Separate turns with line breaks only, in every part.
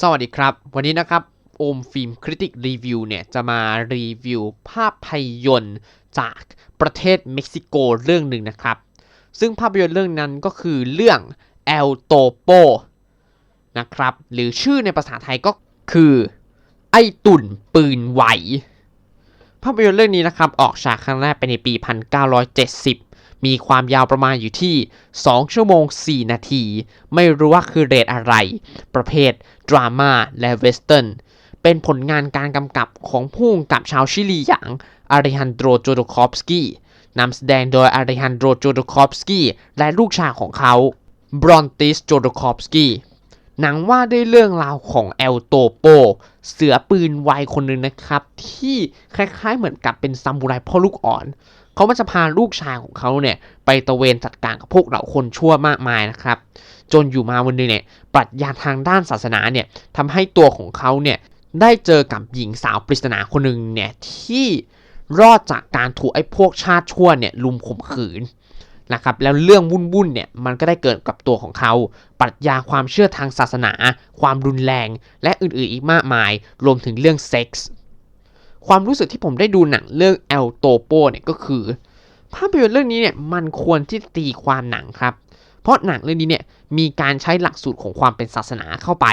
สวัสดีครับ วันนี้นะครับโอมฟิล์มคริติกรีวิวเนี่ย จะมารีวิวภาพยนตร์จากประเทศเม็กซิโกเรื่องหนึ่งนะครับ ซึ่งภาพยนตร์เรื่องนั้นก็คือเรื่อง El Topo นะครับ หรือชื่อในภาษาไทยก็คือ ไอตุ่นปืนไหว ภาพยนตร์เรื่องนี้นะครับ ออกฉายครั้งแรกไปในปี 1970 มีความยาวประมาณอยู่ที่ 2 ชั่วโมง 4 นาที ไม่รู้ว่าคือเรทอะไร ประเภท ดราม่าและเวสเทิร์น เป็นผลงานการกำกับของผู้กำกับชาวชิลีอย่างอาริฮันโดรโจโดคอฟสกี้นำแสดงโดยอาริฮันโดรโจโดคอฟสกี้และลูกชายของเขาบรอนติสโจโดคอฟสกี้หนังว่าด้วยเรื่องราวของเอลโตโป เสือปืนไวคนหนึ่งนะครับ ที่คล้ายๆเหมือนกับเป็นซามูไรพ่อลูกอ่อน เขามันจะพาลูกชายของเขาเนี่ยไปตระเวนจัดการกับพวกเหล่าคนชั่วมากมายนะครับ จนอยู่มาวันหนึงเนี่ยปรัชญาทางด้านศาสนาเนี่ยทำให้ตัวของเขาเนี่ยได้เจอกับหญิงสาวปริศนาคนหนึ่งเนี่ยที่รอดจากการถูกไอ้พวกชาติชั่วเนี่ยลุมข่มขืนนะครับแล้วเรื่องวุ่นๆเนี่ยมันก็ได้เกิดกับตัวของเขา ปรัชญาความเชื่อทางศาสนา ความรุนแรง และอื่นๆอีกมากมาย รวมถึงเรื่องเซ็กส์ ความรู้สึกที่ผมได้ดูหนังเรื่อง El Topo เนี่ยก็คือ ภาพยนตร์เรื่องนี้เนี่ยมันควรที่ตีความหนังครับ เพราะหนังเรื่องนี้เนี่ยมีการใช้หลักสูตรของความเป็นศาสนาเข้าไป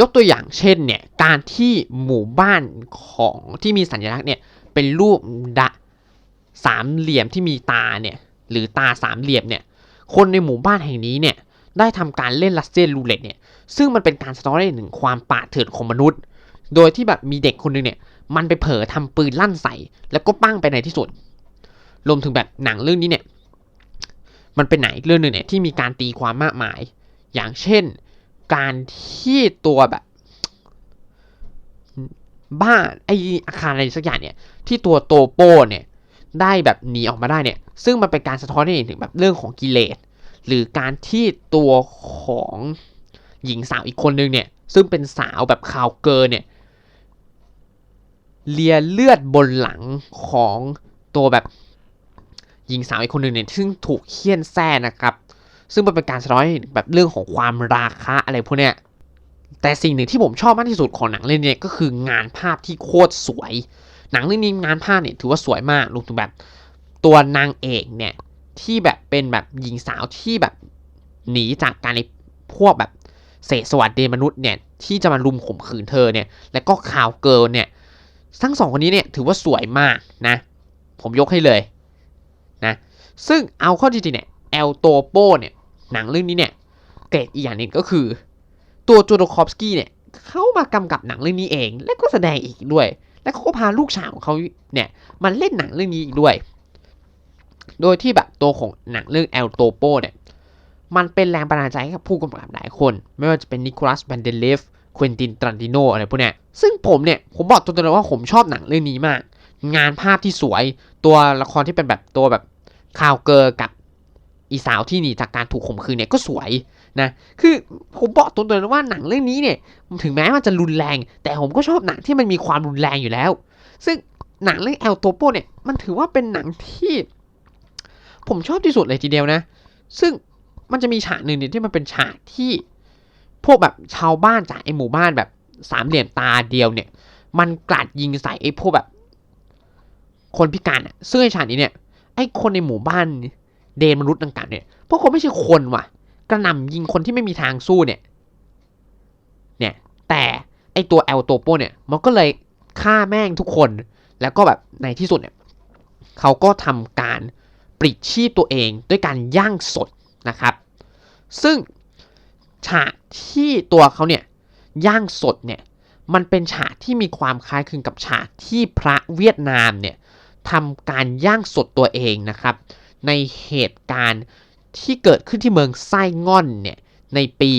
ยกตัวอย่างเช่นเนี่ยการที่หมู่บ้านของที่มีสัญลักษณ์เนี่ยเป็นรูปดะสามเหลี่ยมที่มีตาเนี่ยหรือตาสามเหลี่ยมเนี่ยคนในหมู่บ้านแห่งนี้เนี่ยได้ทำการเล่นลัสเซียนรูเล็ตเนี่ยซึ่งมันเป็นการสะท้อนให้เห็นถึงความป่าเถื่อนของมนุษย์ โดยที่แบบมีเด็กคนหนึงเนี่ย มันไปเผลอทำปืนลั่นใส่ แล้วก็ปั้งไปในที่สุด รวมถึงแบบหนังเรื่องนี้เนี่ย มันเป็นหนังอีกเรื่องหนึ่งเนี่ยที่มีการตีความมากมาย อย่างเช่น การที่ตัวแบบบ้านไออาคารอะไรสักอย่างเนี่ย ที่ตัวโตโป้เนี่ยได้แบบหนีออกมาได้เนี่ย ซึ่งมันเป็นการสะท้อนให้เห็นถึงแบบเรื่องของกิเลส หรือการที่ตัวของหญิงสาวอีกคนนึงเนี่ย ซึ่งเป็นสาวแบบคาวเกอร์เนี่ย เลียเลือดบนหลังของตัวแบบหญิงสาวอีกคนหนึ่งเนี่ยซึ่งถูกเคี่ยนแส้นะครับ ซึ่งมันเป็นการสะท้อนแบบเรื่องของความราคะอะไรพวกเนี้ยแต่สิ่งหนึ่งที่ผมชอบมากที่สุดของหนังเรื่องนี้ก็คืองานภาพที่โคตรสวย หนังเรื่องนี้งานภาพเนี่ยถือว่าสวยมากรวมถึงแบบตัวนางเอกเนี่ยที่แบบเป็นแบบหญิงสาวที่แบบหนีจากการในพวกแบบเศษสวัสดีมนุษย์เนี่ยที่จะมารุมข่มขืนเธอเนี่ย แล้วก็ข่าวเกิร์ลเนี่ย ทั้งสองคนนี้เนี่ยถือว่าสวยมากนะ ผมยกให้เลยนะซึ่งเอาข้าจริงๆเนี่ยเอลโตโปเนี่ยหนังเรื่องนี้เนี่ยเกรดอีกอย่างหนึงก็คือ ตัวจูโดคอฟสกี้เนี่ยเขามากำกับหนังเรื่องนี้เอง และก็แสดงอีกด้วย และเขาก็พาลูกชายของเขาเนี่ยมาเล่นหนังเรื่องนี้อีกด้วย โดยที่แบบตัวของหนังเรื่องเอลโตโปเนี่ยมันเป็นแรงบันดาลใจให้กับผู้กำกับหลายคน ไม่ว่าจะเป็นนิโคลัสแวนเดเลฟ ควินตินตรันติโนอะไรพวกเนี้ยซึ่งผมเนี่ย ผมบอกตรงๆเลยว่าผมชอบหนังเรื่องนี้มาก งานภาพที่สวยตัวละครที่เป็นแบบตัวแบบคาวเกอร์กับอีสาวที่หนีจากการถูกข่มขืนเนี่ยก็สวยนะ คือผมบอกตรงๆเลยว่าหนังเรื่องนี้เนี่ย ถึงแม้มันจะรุนแรง แต่ผมก็ชอบหนังที่มันมีความรุนแรงอยู่แล้ว ซึ่งหนังเรื่องเอลโตโปเนี่ย มันถือว่าเป็นหนังที่ ผมชอบที่สุดเลยทีเดียวนะ ซึ่งมันจะมีฉากหนึ่งเนี่ยที่มันเป็นฉากที่ พวกแบบชาวบ้านจากไอหมู่บ้านแบบสามเหลี่ยมตาเดียวเนี่ย มันกราดยิงใส่ไอพวกแบบ คนพิการอะซึ่งไอ้ฉากนี้เนี่ย ไอคนในหมู่บ้านเดนมนุษย์ต่างๆเนี่ย พวกเขาไม่ใช่คนว่ะ กระหน่ำยิงคนที่ไม่มีทางสู้เนี่ย เนี่ย แต่ไอตัวเอลโตโปเนี่ย มันก็เลยฆ่าแม่งทุกคน แล้วก็แบบในที่สุดเนี่ยเขาก็ทำการปลิดชีพตัวเองด้วยการย่างสดนะครับ ซึ่ง ฉากที่ตัวเขาเนี่ยย่างสดเนี่ยมันเป็นฉากที่มีความคล้ายคลึงกับฉากที่พระเวียดนามเนี่ยทำการย่างสดตัวเองนะครับ ในเหตุการณ์ที่เกิดขึ้นที่เมืองไส้ง่อนเนี่ยในปี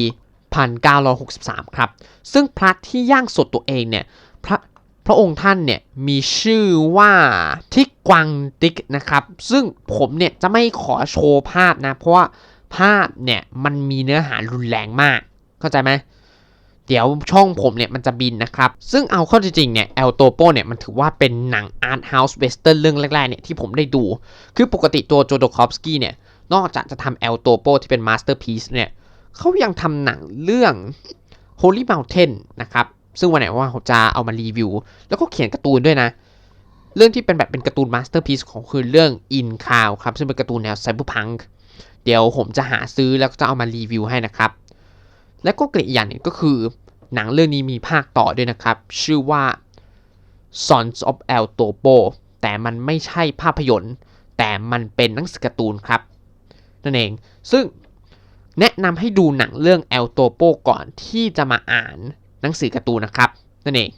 1963 ครับ ซึ่งพระที่ย่างสดตัวเองเนี่ยพระพระองค์ท่านเนี่ยมีชื่อว่าทิกกวังติกนะครับ ซึ่งผมเนี่ยจะไม่ขอโชว์ภาพนะ เพราะว่า ภาพเนี่ยมันมีเนื้อหารุนแรงมาก เข้าใจไหมเดี๋ยวช่องผมเนี่ยมันจะบินนะครับ ซึ่งเอาเข้าจริงๆเนี่ย El Topo เนี่ยมันถือว่าเป็นหนัง Art House Western เรื่องแรกๆเนี่ยที่ผมได้ดู คือปกติตัวโจโดคอฟสกี้เนี่ยนอกจากจะทำ El Topo ที่เป็น Masterpiece เนี่ยเขายังทำหนังเรื่อง Holy Mountain นะครับ ซึ่งวันไหนว่าผมจะเอามารีวิว แล้วก็เขียนการ์ตูนด้วยนะ เรื่องที่เป็นแบบเป็นการ์ตูนมาสเตอร์พี e ของคือเรื่อง In Cloud ครับ ซึ่งเป็นการ์ตูนแนวไซเบอร์พัง เดี๋ยวผมจะหาซื้อแล้วก็จะเอามารีวิวให้นะครับ และก็เกรดอีกอย่างนึงก็คือหนังเรื่องนี้มีภาคต่อด้วยนะครับ ชื่อว่า Sons of El Topo แต่มันไม่ใช่ภาพยนตร์ แต่มันเป็นหนังสือการ์ตูนครับ นั่นเอง ซึ่งแนะนำให้ดูหนังเรื่อง El Topo ก่อนที่จะมาอ่านหนังสือการ์ตูนนะครับ นั่นเอง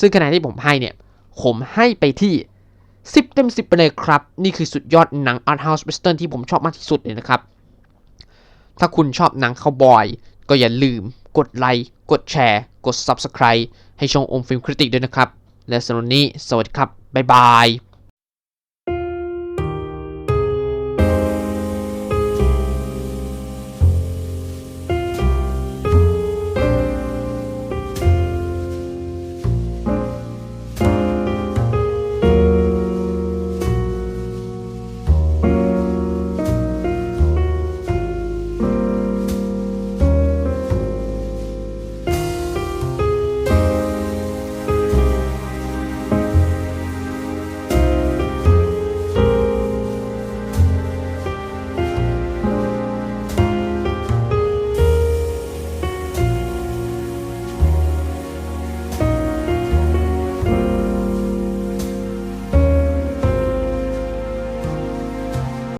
ซึ่งขณะที่ผมให้เนี่ย ผมให้ไปที่ 10 เต็ม 10 ไปเลยครับ นี่คือสุดยอดหนังอาร์ตเฮาส์เวสเทิร์นที่ผมชอบมากที่สุดเลยนะครับ ถ้าคุณชอบหนังคาวบอย ก็อย่าลืม กดไลค์กดแชร์ กด Subscribe ให้ช่องอมฟิล์มคริติกด้วยนะครับ และสำหรับวันนี้ สวัสดีครับ บ๊ายบาย